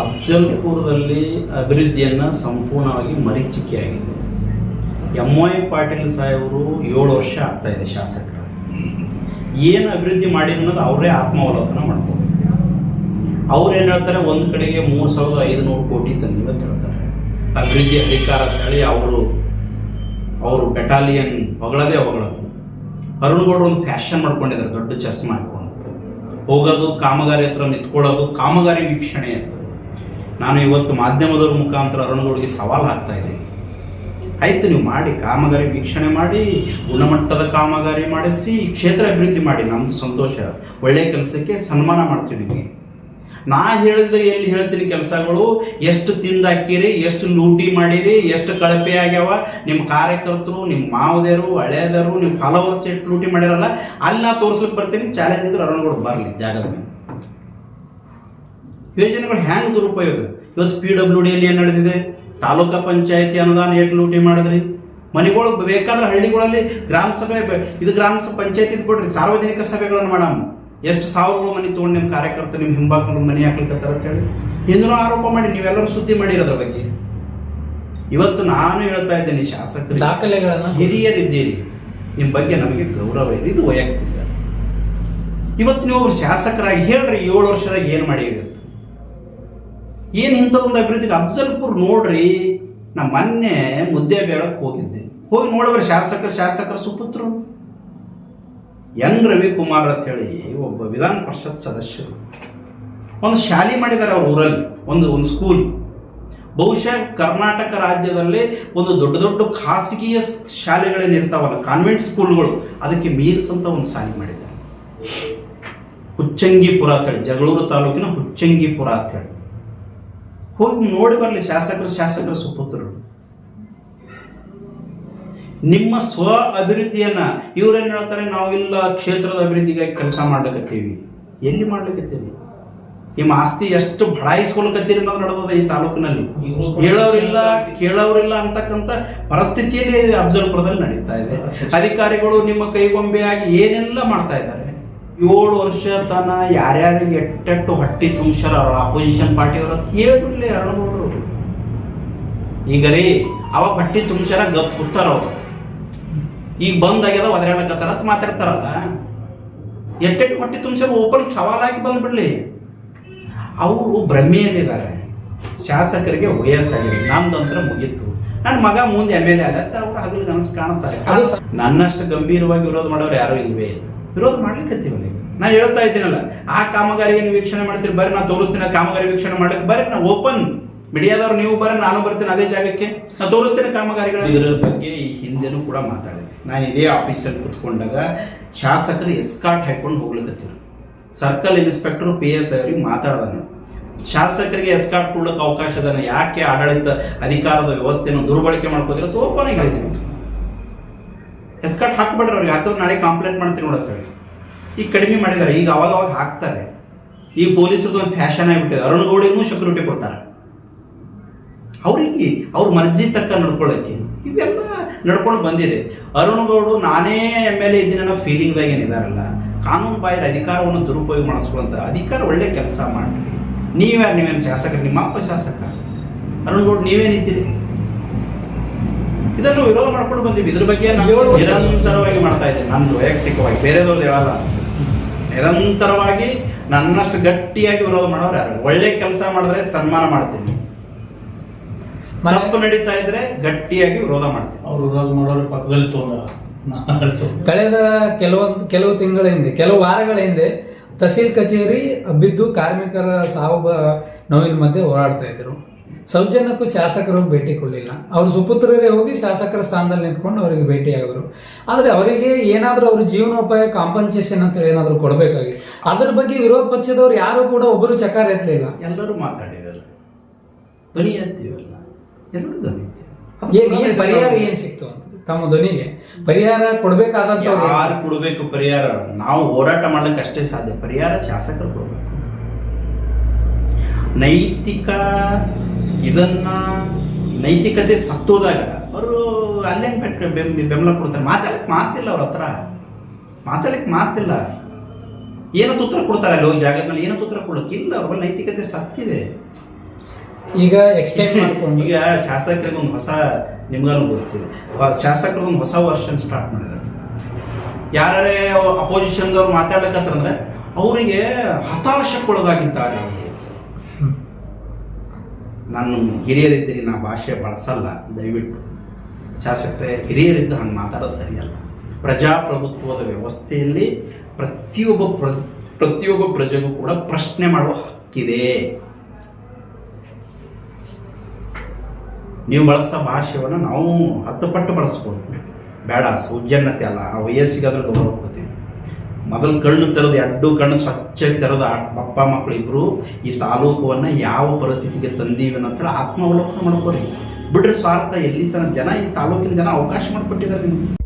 ಅಫ್ಜಲ್ಪುರದಲ್ಲಿ ಅಭಿವೃದ್ಧಿಯನ್ನು ಸಂಪೂರ್ಣವಾಗಿ ಮರೀಚಿಕೆಯಾಗಿದೆ. M Y Patil ಸಾಹೇಬರು ಏಳು ವರ್ಷ ಆಗ್ತಾ ಇದೆ ಶಾಸಕರು. ಏನು ಅಭಿವೃದ್ಧಿ ಮಾಡಿ ಅನ್ನೋದು ಅವರೇ ಆತ್ಮಾವಲೋಕನ ಮಾಡ್ಕೋಬೇಕು. ಅವ್ರು ಏನು ಹೇಳ್ತಾರೆ? ಒಂದು ಕಡೆಗೆ ಮೂರು ಸಾವಿರದ ಐದುನೂರು ಕೋಟಿ ತಂದಿವೆ ಅಂತ ಹೇಳ್ತಾರೆ. ಅಭಿವೃದ್ಧಿ ಅಧಿಕಾರ ಅಂತ ಹೇಳಿ ಅವರು ಅವರು ಬೆಟಾಲಿಯನ್ ಹೊಗಳದೇ ಹೊಗಳದು. ಅರುಣಗೌಡರು ಒಂದು ಫ್ಯಾಷನ್ ಮಾಡ್ಕೊಂಡಿದ್ದಾರೆ, ದೊಡ್ಡ ಚಸ್ಮಾ ಹಾಕೊಂಡು ಹೋಗೋದು, ಕಾಮಗಾರಿ ಹತ್ರ ನಿಂತ್ಕೊಳ್ಳೋದು, ಕಾಮಗಾರಿ ವೀಕ್ಷಣೆ ಅಂತ. ನಾನು ಇವತ್ತು ಮಾಧ್ಯಮದವ್ರ ಮುಖಾಂತರ ಅರುಣಗೌಡಿಗೆ ಸವಾಲು ಹಾಕ್ತಾ ಇದ್ದೀನಿ. ಆಯ್ತು, ನೀವು ಮಾಡಿ, ಕಾಮಗಾರಿ ವೀಕ್ಷಣೆ ಮಾಡಿ, ಗುಣಮಟ್ಟದ ಕಾಮಗಾರಿ ಮಾಡಿಸಿ, ಕ್ಷೇತ್ರ ಅಭಿವೃದ್ಧಿ ಮಾಡಿ. ನಮ್ದು ಸಂತೋಷ. ಒಳ್ಳೆಯ ಕೆಲಸಕ್ಕೆ ಸನ್ಮಾನ ಮಾಡ್ತೀವಿ ನಿಮಗೆ. ನಾ ಹೇಳಿದ ಎಲ್ಲಿ ಹೇಳ್ತೀನಿ ಕೆಲಸಗಳು? ಎಷ್ಟು ತಿಂದಾಕಿರಿ ಎಷ್ಟು ಲೂಟಿ ಮಾಡಿರಿ, ಎಷ್ಟು ಕಳಪೆ ಆಗ್ಯಾವ? ನಿಮ್ಮ ಕಾರ್ಯಕರ್ತರು ನಿಮ್ಮ ಮಾವದೇರು ಹಳೆಯದರು ನಿಮ್ಮ ಫಾಲೋವರ್ಸ್ ಎಷ್ಟು ಲೂಟಿ ಮಾಡ್ಯಾರಲ್ಲ ಅಲ್ಲಿ ನಾ ತೋರಿಸ್ಲಿಕ್ಕೆ ಬರ್ತೀನಿ. ಚಾಲೆಂಜ್ ಇದ್ರೆ ಅರುಣಗೌಡ ಬರಲಿ ಜಾಗದ ಮೇಲೆ. ಯೋಜನೆಗಳು ಹ್ಯಾಂಗ್ ದುರುಪಯೋಗ? ಇವತ್ತು ಪಿ ಡಬ್ಲ್ಯೂ ಡಿಯಲ್ಲಿ ಏನು ನಡೆದಿದೆ? ತಾಲೂಕಾ ಪಂಚಾಯತಿ ಅನುದಾನ ಎಷ್ಟು ಲೂಟಿ ಮಾಡಿದ್ರಿ. ಮನೆಗಳು ಬೇಕಾದ್ರೆ ಹಳ್ಳಿಗಳಲ್ಲಿ ಗ್ರಾಮ ಸಭೆ ಇದು ಗ್ರಾಮ ಪಂಚಾಯಿತಿ ಪಂಚಾಯತಿ ಇದು ಕೊಡ್ರಿ ಸಾರ್ವಜನಿಕ ಸಭೆಗಳನ್ನು ಮಾಡಮ್. ಎಷ್ಟು ಸಾವಿರಗಳು ಮನೆ ತೊಗೊಂಡು ನಿಮ್ಮ ಕಾರ್ಯಕರ್ತ ನಿಮ್ಮ ಹಿಂಬಾಕಲು ಮನೆ ಹಾಕ್ಲಿಕ್ಕತ್ತಾರ ಅಂತೇಳಿ. ಹಿಂದೂ ಆರೋಪ ಮಾಡಿ ನೀವೆಲ್ಲರೂ ಸುದ್ದಿ ಮಾಡಿರೋದ್ರ ಬಗ್ಗೆ. ಇವತ್ತು ನಾನು ಹೇಳ್ತಾ ಇದ್ದೇನೆ ಶಾಸಕರು ದಾಖಲೆಗಳನ್ನು ಹಿರಿಯರಿದ್ದೀರಿ. ನಿಮ್ಮ ಬಗ್ಗೆ ನಮಗೆ ಗೌರವ ಇದೆ ಇದು ವೈಯಕ್ತಿಕ. ಇವತ್ತು ನೀವು ಶಾಸಕರಾಗಿ ಹೇಳ್ರಿ ಏಳು ವರ್ಷದಾಗ ಏನು ಮಾಡಿರಿ? ಅಂತ ಇಂಥ ಒಂದು ಅಭಿವೃದ್ಧಿಗೆ ಅಫ್ಜಲ್ಪುರ್ ನೋಡ್ರಿ, ನಾ ಮೊನ್ನೆ ಮುದ್ದೆ ಬೇಳಕ್ಕೆ ಹೋಗಿದ್ದೆ. ಹೋಗಿ ನೋಡವ್ರಿ ಶಾಸಕರು, ಶಾಸಕರ ಸುಪುತ್ರರು ಎನ್ ರವಿಕುಮಾರ್ ಅಂತ ಹೇಳಿ ಒಬ್ಬ ವಿಧಾನ ಪರಿಷತ್ ಸದಸ್ಯರು. ಒಂದು ಶಾಲೆ ಮಾಡಿದ್ದಾರೆ ಅವ್ರ ಊರಲ್ಲಿ, ಒಂದು ಒಂದು ಸ್ಕೂಲ್ ಬಹುಶಃ ಕರ್ನಾಟಕ ರಾಜ್ಯದಲ್ಲಿ ಒಂದು ದೊಡ್ಡ ದೊಡ್ಡ ಖಾಸಗಿಯ ಶಾಲೆಗಳೇನು ಇರ್ತಾವಲ್ಲ ಕಾನ್ವೆಂಟ್ ಸ್ಕೂಲ್ಗಳು ಅದಕ್ಕೆ ಮೀರಿಸಂತ ಒಂದು ಶಾಲೆ ಮಾಡಿದ್ದಾರೆ. ಹುಚ್ಚಂಗಿಪುರ ಅಂತೇಳಿ, ಜಗಳೂರು ತಾಲೂಕಿನ ಹುಚ್ಚಂಗಿಪುರ ಅಂತೇಳಿ. ಹೋಗಿ ನೋಡಿ ಬರಲಿ ಶಾಸಕರು, ಶಾಸಕರ ಸುಪುತ್ರರು. ನಿಮ್ಮ ಸ್ವ ಅಭಿವೃದ್ಧಿಯನ್ನ ಇವ್ರೇನ್ ಹೇಳ್ತಾರೆ? ನಾವಿಲ್ಲ ಕ್ಷೇತ್ರದ ಅಭಿವೃದ್ಧಿಗಾಗಿ ಕೆಲಸ ಮಾಡ್ಲಿಕತ್ತೀವಿ. ಎಲ್ಲಿ ಮಾಡ್ಲಿಕತ್ತೀವಿ ನಿಮ್ಮ ಆಸ್ತಿ ಎಷ್ಟು ಬಡಾಯಿಸ್ಕೊಳಕತ್ತೀರಿ ಅನ್ನೋದು ನಡೆದದ ಈ ತಾಲೂಕಿನಲ್ಲಿ. ಹೇಳೋರಿಲ್ಲ, ಕೇಳೋರಿಲ್ಲ ಅಂತಕ್ಕಂಥ ಪರಿಸ್ಥಿತಿಯಲ್ಲಿ ಅಫ್ಜಲ್ಪುರದಲ್ಲಿ ನಡೀತಾ ಇದೆ. ಅಧಿಕಾರಿಗಳು ನಿಮ್ಮ ಕೈಗೊಂಬೆಯಾಗಿ ಏನೆಲ್ಲ ಮಾಡ್ತಾ ಇದ್ದಾರೆ? ಏಳು ವರ್ಷ ತನ ಯಾರ್ಯಾರಿಗೆ ಎಟ್ಟೆಟ್ಟು ಹೊಟ್ಟಿ ತುಂಬಿಸ್ಯಾರ ಅಪೋಸಿಷನ್ ಪಾರ್ಟಿಯವರು ಹೇಳಿದ್ರಲ್ಲೇ ಅರುಣಗೌಡರು ಈಗ ರೀ ಅವಾಗ ಹೊಟ್ಟಿ ತುಂಬಿಸ್ಯಾರ ಗಪ್ ಕೂತಾರ ಅವ್ರು. ಈಗ ಬಂದಾಗ್ಯದ ಒದರಾಡಕತ್ತಾರ ಅಂತ ಮಾತಾಡ್ತಾರಲ್ಲ ಎಟ್ಟೆಟ್ಟು ಹೊಟ್ಟಿ ತುಂಬಿಸ್ಯಾರ ಓಪನ್ ಸವಾಲಾಗಿ ಬಂದ್ಬಿಡ್ಲಿ ಅವರು ಭ್ರಮೆಯಲ್ಲಿದ್ದಾರೆ. ಶಾಸಕರಿಗೆ ವಯಸ್ಸಾಗಿದೆ ನಮ್ದಂತ್ರ ಮುಗೀತು. ನನ್ನ ಮಗ ಮುಂದೆ ಎಂ ಎಲ್ ಎ ಆಗತ್ತೆ ಅವ್ರು ಹಗಲು ಕನಸು ಕಾಣುತ್ತಾರೆ. ನನ್ನಷ್ಟು ಗಂಭೀರವಾಗಿ ವಿರೋಧ ಮಾಡೋರು ಯಾರು ಇಲ್ವೇ ಇಲ್ಲ. ವಿರೋಧ ಮಾಡ್ಲಿಕ್ಕತ್ತೀವಲ್ಲ. ನಾ ಹೇಳ್ತಾ ಇದ್ದೀನಲ್ಲ, ಆ ಕಾಮಗಾರಿ ಏನು ವೀಕ್ಷಣೆ ಮಾಡ್ತೀರಿ, ಬರ್ರಿ ನಾ ತೋರಿಸ್ತೀನಿ ಕಾಮಗಾರಿ ವೀಕ್ಷಣೆ ಮಾಡಕ್ಕೆ ಬರ್ರಿ ನಾ ಓಪನ್ ಮೀಡಿಯಾದವ್ರು ನೀವು ಬರ್ರಿ, ನಾನು ಬರ್ತೀನಿ ಅದೇ ಜಾಗಕ್ಕೆ. ನಾ ತೋರಿಸ್ತೇನೆ ಕಾಮಗಾರಿಗಳ ಇದರ ಬಗ್ಗೆ ಈ ಹಿಂದೆನೂ ಕೂಡ ಮಾತಾಡಿದೆ ನಾನು ಇದೇ ಆಫೀಸಲ್ಲಿ ಕುತ್ಕೊಂಡಾಗ ಶಾಸಕರು ಎಸ್ಕಾಟ್ ಹಾಕೊಂಡು ಹೋಗ್ಲಿಕ್ಕತ್ತಿರು ಸರ್ಕಲ್ ಇನ್ಸ್ಪೆಕ್ಟರ್ ಪಿ ಎಸ್ ಅವ್ರಿಗೆ ನಾನು. ಶಾಸಕರಿಗೆ ಎಸ್ಕಾಟ್ ಕೊಡ್ಲಿಕ್ಕೆ ಅವಕಾಶ ಅದನ್ನು ಯಾಕೆ ಆಡಳಿತ ಅಧಿಕಾರದ ವ್ಯವಸ್ಥೆಯನ್ನು ದುರ್ಬಳಕೆ ಮಾಡ್ಕೋದಿಲ್ಲ ಓಪನ್ ಆಗಿ ಹೇಳಿದ್ದೀನಿ. ಎಸ್ಕಾಟ್ ಹಾಕ್ಬೇಡ್ರಿ ಅವ್ರಿಗೆ ಹಾಕಿದ್ರೆ ನಾಳೆ ಕಂಪ್ಲೇಂಟ್ ಮಾಡ್ತೀನಿ ನೋಡತ್ತೇಳಿ ಈಗ ಕಡಿಮೆ ಮಾಡಿದ್ದಾರೆ. ಈಗ ಅವಾಗ ಅವಾಗ ಹಾಕ್ತಾರೆ. ಈಗ ಪೊಲೀಸರದ್ದು ಒಂದು ಫ್ಯಾಷನ್ ಆಗಿಬಿಟ್ಟಿದೆ. ಅರುಣ್ ಗೌಡಿಗೂ ಸೆಕ್ಯೂರಿಟಿ ಕೊಡ್ತಾರೆ. ಅವ್ರಿಗೆ ಅವ್ರ ಮರ್ಜಿ ತಕ್ಕ ನಡ್ಕೊಳ್ಳೋಕ್ಕೆ ಇವೆಲ್ಲ ನಡ್ಕೊಂಡು ಬಂದಿದೆ. ಅರುಣ್ ಗೌಡು ನಾನೇ ಎಂ ಎಲ್ ಎ ಇದ್ದೀನಿ ಅನ್ನೋ ಫೀಲಿಂಗ್ದಾಗ ಏನಿದಾರಲ್ಲ ಕಾನೂನು ಬಾಹಿರ ಅಧಿಕಾರವನ್ನು ದುರುಪಯೋಗ ಮಾಡಿಸ್ಕೊಳ್ಳೋಂಥ ಅಧಿಕಾರ ಒಳ್ಳೆ ಕೆಲಸ ಮಾಡಿ ನೀವ್ಯಾರು ನೀವೇನು ಶಾಸಕ ನಿಮ್ಮ ಅಪ್ಪ ಶಾಸಕ. ಅರುಣ್ ಗೌಡ್ ನೀವೇನಿದ್ದೀರಿ ಇದನ್ನು ವಿರೋಧ ಮಾಡ್ಕೊಂಡು ಬಂದೀವಿ. ಇದ್ರ ಬಗ್ಗೆ ನಾವು ನಿರಂತರವಾಗಿ ಮಾಡ್ತಾ ಇದ್ದೀನಿ ನಂದು ವೈಯಕ್ತಿಕವಾಗಿ ಬೇರೆದವ್ರದ್ದು ಹೇಳಲ್ಲ. ನಿರಂತರವಾಗಿ ನನ್ನಷ್ಟು ಗಟ್ಟಿಯಾಗಿ ವಿರೋಧ ಮಾಡೋರು ಯಾರು? ಒಳ್ಳೆ ಕೆಲಸ ಮಾಡಿದ್ರೆ ಸನ್ಮಾನ ಮಾಡ್ತೀನಿ. ತಪ್ಪು ನಡೀತಾ ಇದ್ರೆ ಗಟ್ಟಿಯಾಗಿ ವಿರೋಧ ಮಾಡ್ತೀನಿ. ಅವ್ರು ವಿರೋಧ ಮಾಡೋರು ಪಕ್ಕದಲ್ಲಿ ತೊಂದರೆ. ಕಳೆದ ಕೆಲವೊಂದು ಕೆಲವು ತಿಂಗಳ ಹಿಂದೆ ಕೆಲವು ವಾರಗಳ ಹಿಂದೆ ತಹಸೀಲ್ ಕಚೇರಿ ಬಿದ್ದು ಕಾರ್ಮಿಕರ ಸಾವು ನೋವಿನ ಮಧ್ಯೆ ಹೋರಾಡ್ತಾ ಇದ್ರು. ಸೌಜನ್ಯಕ್ಕೂ ಶಾಸಕರು ಭೇಟಿ ಕೊಡಲಿಲ್ಲ. ಅವ್ರ ಸುಪುತ್ರರೇ ಹೋಗಿ ಶಾಸಕರ ಸ್ಥಾನದಲ್ಲಿ ನಿಂತ್ಕೊಂಡು ಅವರಿಗೆ ಭೇಟಿ ಆಗಿದ್ರು ಆದರೆ ಅವರಿಗೆ ಏನಾದರೂ ಅವ್ರ ಜೀವನೋಪಾಯ ಕಾಂಪನ್ಸೇಷನ್ ಅಂತ ಏನಾದರೂ ಕೊಡಬೇಕಾಗಿ ಅದರ ಬಗ್ಗೆ ವಿರೋಧ ಪಕ್ಷದವ್ರು ಯಾರು ಕೂಡ ಒಬ್ಬರು ಚಕಾರ ಎತ್ತಲಿಲ್ಲ. ಎಲ್ಲರೂ ಮಾತಾಡಿದಲ್ಲ ಧ್ವನಿ ಎತ್ತೀವಲ್ಲ. ಎಲ್ಲರೂ ಧ್ವನಿ ಏನು ಪರಿಹಾರ ಏನು ಏನ್ ಸಿಕ್ತು ಅಂತ? ತಮ್ಮ ಧ್ವನಿಗೆ. ಪರಿಹಾರ ಕೊಡಬೇಕಾದಂಥ ಯಾರು? ಕೊಡಬೇಕು ಪರಿಹಾರ? ನಾವು ಹೋರಾಟ ಮಾಡ್ಲಿಕ್ಕೆ ಅಷ್ಟೇ ಸಾಧ್ಯ. ಪರಿಹಾರ ಶಾಸಕರು ಕೊಡಬೇಕು. ನೈತಿಕ ಇದನ್ನ ನೈತಿಕತೆ ಸತ್ತೋದಾಗ ಅವರು ಅಲ್ಲೇನು ಬೆಟ್ಟ ಬೆಂಬ- ಬೆಂಬಲ ಕೊಡ್ತಾರೆ? ಮಾತಾಡಕ್ಕೆ ಮಾತಿಲ್ಲ ಅವ್ರ ಹತ್ರ. ಮಾತಾಡಕ್ಕೆ ಮಾತಿಲ್ಲ. ಏನಂತ ಉತ್ತರ ಕೊಡ್ತಾರೆ ಅಲ್ಲಿ ಹೋಗಿ ಜಾಗದ ಮೇಲೆ? ಏನಂತ ಉತ್ತರ ಕೊಡೋಕ್ಕಿಲ್ಲ ಅವ್ರ ನೈತಿಕತೆ ಸತ್ತಿದೆ. ಈಗ ಎಕ್ಸ್ಟೆಂಡ್ ಮಾಡ್ಕೊಂಡು. ಈಗ ಶಾಸಕರಿಗೆ ಒಂದು ಹೊಸ ನಿಮ್ಗೂ ಗೊತ್ತಿದೆ. ಶಾಸಕರಿಗೊಂದು ಶಾಸಕರು ಒಂದು ಹೊಸ ವರ್ಷನ್ ಸ್ಟಾರ್ಟ್ ಮಾಡಿದ್ದಾರೆ. ಯಾರೇ ಅಪೋಸಿಷನ್ದವ್ರು ಮಾತಾಡ್ಲಿಕ್ಕತ್ತಂದ್ರೆ ಅವರಿಗೆ ಹತಾಶಕ್ಕೊಳಗಾಗಿದ್ದಾರೆ. ನಾನು ಹಿರಿಯರಿದ್ದರೆ ನಾ ಭಾಷೆ ಬಳಸಲ್ಲ, ದಯವಿಟ್ಟು. ಶಾಸಕರೇ, ಹಿರಿಯರಿದ್ದು ಹಂಗೆ ಮಾತಾಡೋದು ಸರಿಯಲ್ಲ. ಪ್ರಜಾಪ್ರಭುತ್ವದ ವ್ಯವಸ್ಥೆಯಲ್ಲಿ ಪ್ರತಿಯೊಬ್ಬ ಪ್ರ, ಪ್ರತಿಯೊಬ್ಬ ಪ್ರಜೆಗೂ ಕೂಡ ಪ್ರಶ್ನೆ ಮಾಡುವ ಹಕ್ಕಿದೆ. ನೀವು ಬಳಸೋ ಭಾಷೆಯನ್ನು ನಾವು ಹತ್ತು ಪಟ್ಟು ಬಳಸ್ಬೋದು. ಬೇಡ, ಸೌಜನ್ಯತೆ ಅಲ್ಲ. ಆ ವಯಸ್ಸಿಗೆ ಅದ್ರ ಗೌರವ ಕೊಡ್ತೀವಿ. ಮೊದಲು ಕಣ್ಣು ತೆರೆದು, ಎರಡು ಕಣ್ಣು ಸ್ವಚ್ಛ ತೆರೆದು ಅಪ್ಪ ಮಕ್ಕಳು ಇಬ್ಬರು ಈ ತಾಲೂಕನ್ನು ಯಾವ ಪರಿಸ್ಥಿತಿಗೆ ತಂದೀವಿ ಅನ್ನೋದ್ರ ಆತ್ಮಾವಲೋಕನ ಮಾಡ್ಕೋರಿ. ಬಿಡ್ರಿ ಸ್ವಾರ್ಥ, ಎಲ್ಲಿ ತನಕ ಜನ ಈ ತಾಲೂಕಿನ ಜನ ಅವಕಾಶ ಮಾಡಿಕೊಟ್ಟಿದ್ದಾರೆ ನಿಮ್ಗೆ.